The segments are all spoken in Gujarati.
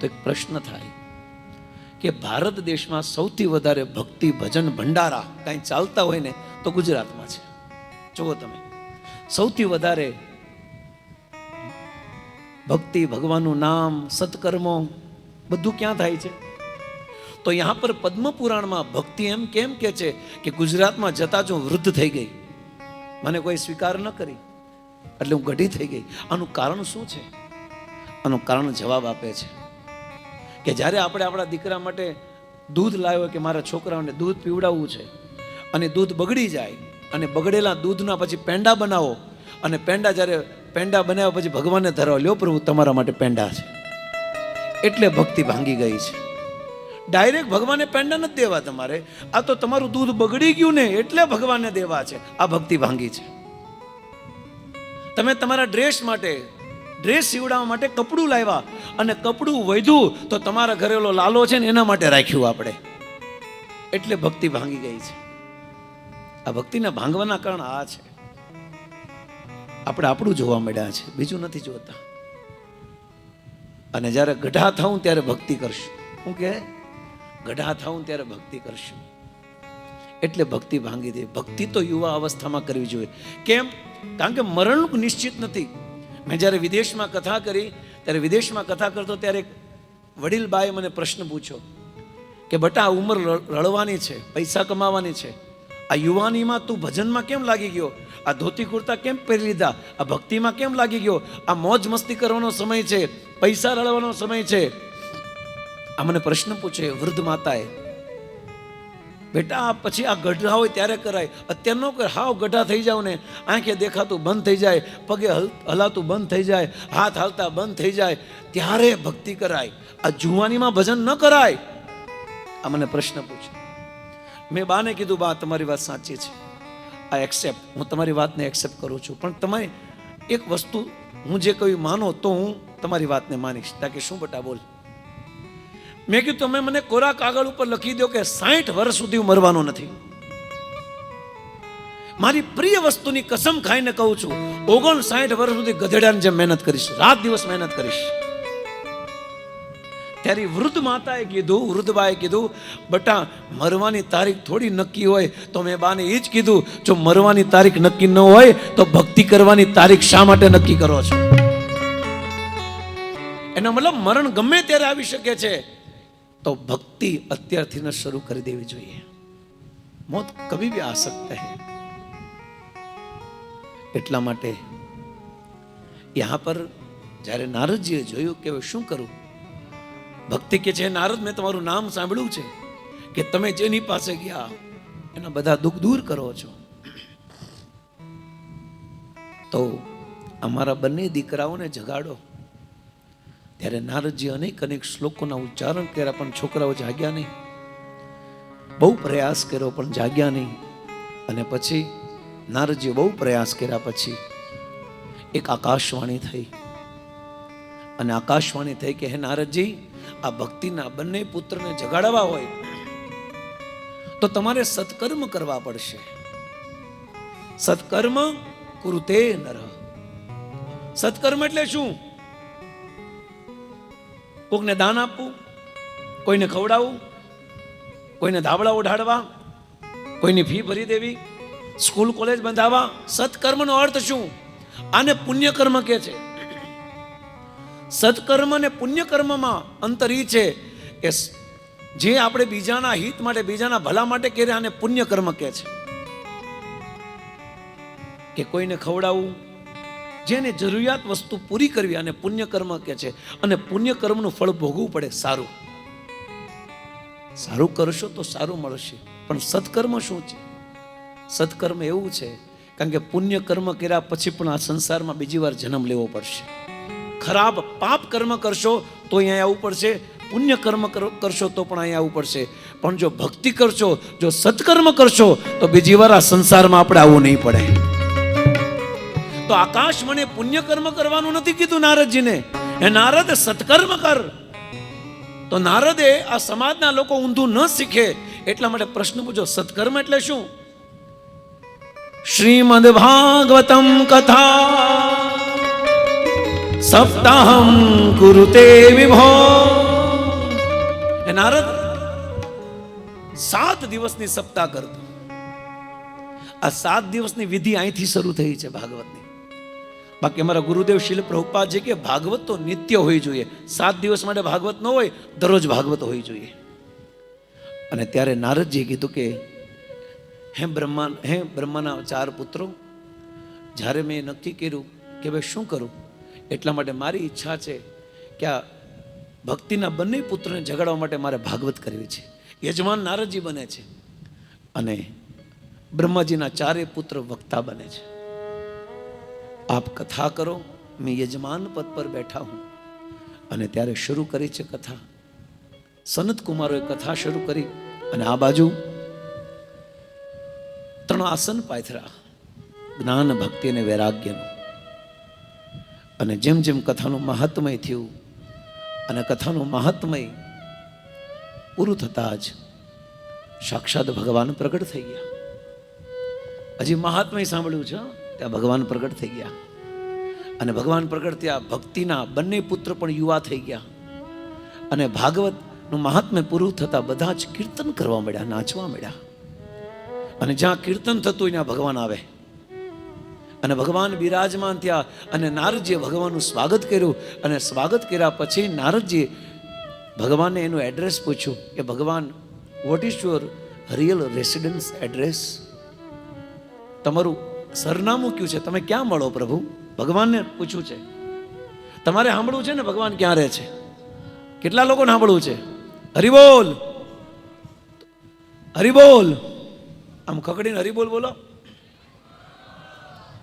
તો એક પ્રશ્ન થાય કે ભારત દેશમાં સૌથી વધારે ભક્તિ, ભજન, ભંડારા કાંઈ ચાલતા હોય ને તો ગુજરાતમાં છે. જુઓ તમે. સૌથી વધારે ભક્તિ ભગવાનનું નામ, સત્કર્મો, બધું ક્યાં થાય છે? તો યહાં પર પદ્મ પુરાણમાં ભક્તિ એમ કેમ કે છે કે ગુજરાતમાં જતા જો વૃદ્ધ થઈ ગઈ. મને કોઈ સ્વીકાર ન કરી. એટલે હું ગઢી થઈ ગઈ. આનું કારણ શું છે? આનું કારણ જવાબ આપે છે. કે જ્યારે આપણે આપણા દીકરા માટે દૂધ લાવ્યો કે મારા છોકરાઓને દૂધ પીવડાવવું છે અને દૂધ બગડી જાય અને બગડેલા દૂધના પછી પેંડા બનાવો અને પેંડા જ્યારે પેંડા બનાવ્યા પછી ભગવાનને ધરાવો, લ્યો પ્રભુ, તમારા માટે પેંડા છે. એટલે ભક્તિ ભાંગી ગઈ છે. ડાયરેક્ટ ભગવાને પેંડા નથી દેવા તમારે. આ તો તમારું દૂધ બગડી ગયું ને એટલે ભગવાનને દેવા છે. આ ભક્તિ ભાંગી છે. તમે તમારા ડ્રેસ માટે ડ્રેસ સીવડાવવા માટે કપડું લાવ્યા અને કપડું વધ્યું તો તમારા ઘરેલો લાલો છે ને એના માટે રાખ્યું આપણે. એટલે ભક્તિ ભાંગી ગઈ છે. આ ભક્તિને ભાંગવાના કારણ આ છે. આપણે આપણું જોવા મળ્યા છે, બીજું નથી જોતા. અને જ્યારે ગઢા થાઉં ત્યારે ભક્તિ કરશું. શું કે? ગઢા થાઉં ત્યારે ભક્તિ કરશું. એટલે ભક્તિ ભાંગી દે. ભક્તિ તો યુવા અવસ્થામાં કરવી જોઈએ. કેમ? કારણ કે મરણ નિશ્ચિત નથી. મેં જ્યારે વિદેશમાં કથા કરી, ત્યારે વિદેશમાં કથા કરતો ત્યારે વડીલ બાએ મને પ્રશ્ન પૂછ્યો કે, બટા, આ ઉંમર રડવાની છે, પૈસા કમાવાની છે. આ યુવાનીમાં તું ભજનમાં કેમ લાગી ગયો? આ ધોતી કુર્તા કેમ પહેરી લીધા? આ ભક્તિમાં કેમ લાગી ગયો? આ મોજ મસ્તી કરવાનો સમય છે, પૈસા રળવાનો સમય છે. આ મને પ્રશ્ન પૂછે વૃદ્ધ માતાએ બેટા, પછી આ ગઢડા હોય ત્યારે કરાય. અત્યારે ન કરે, હાવ ગઢા થઈ જાવ ને. આંખે દેખાતું બંધ થઈ જાય, પગે હલ- હલાતું બંધ થઈ જાય, હાથ હાલતા બંધ થઈ જાય. ત્યારે ભક્તિ કરાય. આ જુવાનીમાં ભજન ન કરાય. આ મને પ્રશ્ન પૂછે. મેં બાને કીધું, બા, તમારી વાત સાચી છે. આ એક્સેપ્ટ હું તમારી વાતને એક્સેપ્ટ કરું છું. પણ તમે એક વસ્તુ હું જે કહ્યું માનો, તો હું તમારી વાતને માનીશ. તાકે શું બટા, બોલ. મેં કીધું, તમે મને કોરા કાગળ ઉપર લખી દો કે સાઠ વર્ષ સુધી હું મરવાનો નથી. મારી પ્રિય વસ્તુની કસમ ખાઈને કહું છું ઓગણ સાઠ વર્ષ સુધી ગધેડાની જેમ મહેનત કરીશ, રાત દિવસ મહેનત કરીશ. ત્યારે વૃદ્ધ માતાએ કીધું, વૃદ્ધબાએ કીધું, બટા, મરવાની તારીખ થોડી નક્કી હોય તો મેં બાને એ જ કીધું, જો મરવાની તારીખ નક્કી ન હોય તો ભક્તિ કરવાની તારીખ શા માટે નક્કી કરો છો? એનો મતલબ મરણ ગમે ત્યારે આવી શકે છે. તો ભક્તિ અત્યારથી શરૂ કરી દેવી જોઈએ. મોત કભી ભી આ સકતા હૈ. એટલા માટે યહાં પર જ્યારે નારદજીએ જોયું કે હવે શું કરું, ભક્તિ કે છે, નારદ, મેં તમારું નામ સાંભળ્યું છે કે તમે જેની પાસે ગયા, એના બધા દુઃખ દૂર કરો છો. તો અમારા બંને દીકરાઓને જગાડો. ત્યારે નારદજી અનેક અનેક શ્લોકોના ઉચ્ચારણ કર્યા, પણ છોકરાઓ જાગ્યા નહીં. બહુ પ્રયાસ કર્યો, પણ જાગ્યા નહીં. અને પછી નારદજી બહુ પ્રયાસ કર્યા પછી એક આકાશવાણી થઈ. અને આકાશવાણી થઈ કે, હે નારદજી, આ ભક્તિના બંને પુત્રને જગાડવા હોય તો તમારે સત્કર્મ કરવા પડશે. સત્કર્મ કૃતે નર. સત્કર્મ એટલે શું? કોકને દાન આપવું, કોઈને ખવડાવવું, કોઈને ધાબળા ઓઢાડવા કોઈની ફી ભરી દેવી, સ્કૂલ, કોલેજ બંધાવવા સત્કર્મનો અર્થ શું? આને પુણ્યકર્મ કે છે. સત્કર્મ અને પુણ્યકર્મમાં અંતર એ છે કે જે આપણે બીજાના હિત માટે, બીજાના ભલા માટે કરે આને પુણ્યકર્મ કે છે. કે કોઈને ખવડાવવું જેને જરૂરિયાત વસ્તુ પૂરી કરવી અને પુણ્યકર્મ કે છે. અને પુણ્યકર્મનું ફળ ભોગવવું પડે સારું. સારું કરશો તો સારું મળશે. પણ સત્કર્મ શું છે? સત્કર્મ એવું છે, કારણ કે પુણ્ય કર્મ કર્યા પછી પણ આ સંસારમાં બીજી વાર જન્મ લેવો પડશે. ખરાબ પાપ કર્મ કરશો તો અહીંયા આવવું પડશે. પુણ્ય કર્મ કરશો તો પણ અહીંયા આવવું પડશે. પણ જો ભક્તિ કરશો, જો સત્કર્મ કરશો તો બીજી વાર આ સંસારમાં આપણે આવવું નહીં પડે. તો આકાશ મને પુણ્ય કર્મ કરવાનું નથી કીધું નારદજીને. એ નારદ સત્કર્મ કર. તો નારદે આ સમાજના લોકો ઊંધું ન શીખે એટલા માટે પ્રશ્ન પૂછો સત્કર્મ એટલે શું? શ્રીમદ ભાગવતમ કથા. સપ્તાહમ કુરુતે વિભો. નારદ સાત દિવસની સપ્તાહ કરતો. આ સાત દિવસની વિધિ અહીંથી શરૂ થઈ છે ભાગવતની. બાકી અમારા ગુરુદેવ શિલ પ્રભુપાદ છે કે ભાગવત તો નિત્ય હોવી જોઈએ. સાત દિવસ માટે ભાગવત ન હોય, દરરોજ ભાગવત હોવી જોઈએ. અને ત્યારે નારદજીએ કીધું કે, હે બ્રહ્મા, હે બ્રહ્માના ચાર પુત્રો, જ્યારે મેં નક્કી કર્યું કે ભાઈ શું કરું, એટલા માટે મારી ઈચ્છા છે કે આ ભક્તિના બંને પુત્રને જગાડવા માટે મારે ભાગવત કરવી છે. યજમાન નારદજી બને છે. અને બ્રહ્માજીના ચારે પુત્ર વક્તા બને છે. આપ કથા કરો, મેં યજમાન પદ પર બેઠા હું. અને ત્યારે શરૂ કરી છે કથા. સનત કુમારોએ કથા શરૂ કરી અને આ બાજુ ત્રણ આસન પાથરા, જ્ઞાન ભક્તિ અને વૈરાગ્યનું. અને જેમ જેમ કથાનું મહાત્મય થયું અને કથાનું મહાત્મય પૂરું થતાં જ સાક્ષાત ભગવાન પ્રગટ થઈ ગયા. હજી મહાત્મય સાંભળ્યું છે? ત્યાં ભગવાન પ્રગટ થઈ ગયા. અને ભગવાન પ્રગટ થયા, ભક્તિના બંને પુત્ર પણ યુવા થઈ ગયા. અને ભાગવતનું મહાત્મ્ય પૂરું થતાં બધા જ કીર્તન કરવા મળ્યા, નાચવા મળ્યા. અને જ્યાં કીર્તન થતું ત્યાં ભગવાન આવે. અને ભગવાન બિરાજમાન થયા અને નારદજીએ ભગવાનનું સ્વાગત કર્યું. અને સ્વાગત કર્યા પછી નારદજીએ ભગવાનને એનું એડ્રેસ પૂછ્યું કે, ભગવાન what is your real residence address તમારું સરનામું કયું છે? તમે ક્યાં મળો પ્રભુ? ભગવાનને પૂછ્યું છે. તમારે સાંભળવું છે ને ભગવાન ક્યાં રહે છે? કેટલા લોકોને સાંભળવું છે? હરિબોલ હરિબોલ આમ ખકડીને હરિબોલ બોલો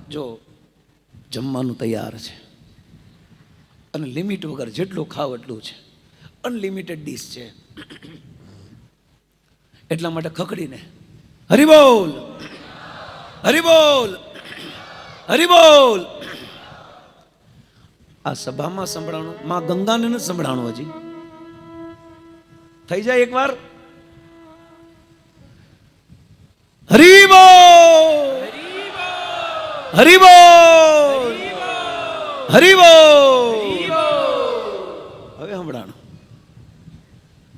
જો, જમવાનું તૈયાર છે. અને લિમિટ વગર જેટલું ખાવ એટલું છે. અનલિમિટેડ ડીશ છે. એટલા માટે ખકડીને હરિબોલ હરિબોલ હરિબોલ આ સભામાં સંભળાણું, માં ગંગાને ન સંભળાણું હજી. થઈ જાય એકવાર? હરિબોલ હરિબોલ હરિબોલ હવે સંભળાણું.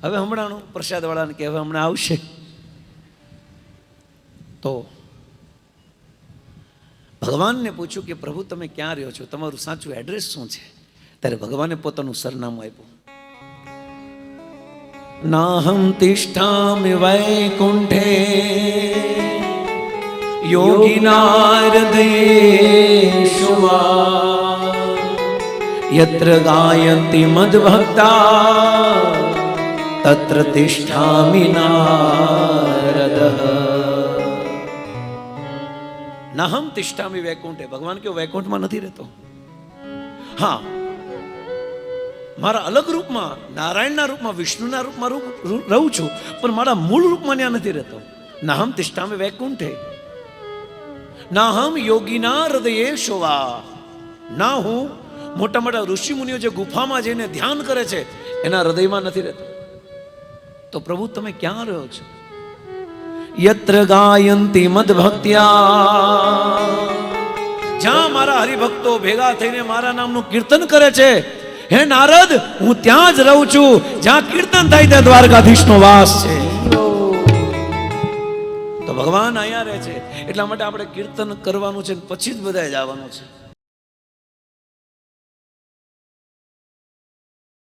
હવે હમણાણું પ્રસાદ વાળાને કે હવે હમણાં આવશે. તો ભગવાનને પૂછ્યું કે, પ્રભુ, તમે ક્યાં રહ્યો છો? તમારું સાચું એડ્રેસ શું છે? ત્યારે ભગવાને પોતાનું સરનામું આપ્યું. નાહમ તિષ્ઠામિ વૈકુંઠે યોગિનારદેશુ યત્ર ગાયંતિ મદભક્તા, તત્ર તિષ્ઠામિ નારદ। નાહમ તિષ્ઠામી વૈકુંઠે. ભગવાન કે વૈકુંઠમાં નથી રહેતો. હા. મારા અલગ રૂપમાં, નારાયણના રૂપમાં, વિષ્ણુના રૂપમાં રૂપ, રહું છું, પણ મારા મૂળ રૂપમાં ત્યાં નથી રહેતો. નાહમ તિષ્ઠામિ વૈકુંઠે. નાહમ યોગીના હૃદયે શોવા. ના હું મોટા મોટા ઋષિ મુનિઓ જે ગુફામાં જઈને ધ્યાન કરે છે, એના હૃદયમાં નથી રહેતો. તો પ્રભુ, તમે ક્યાં રહ્યો છો? યત્ર ગાયંતી મદ ભક્ત્યા જ્યાં મારા હરિભક્તો ભેગા થઈને મારા નામનું કીર્તન કરે છે, હે નારદ, હું ત્યાં જ રહું છું, જ્યાં કીર્તન થાય ત્યાં દ્વારકાધીશનો વાસ છે. તો ભગવાન અહીંયા રહે છે, એટલા માટે આપણે કીર્તન કરવાનું છે પછી જ બધાએ જવાનું છે.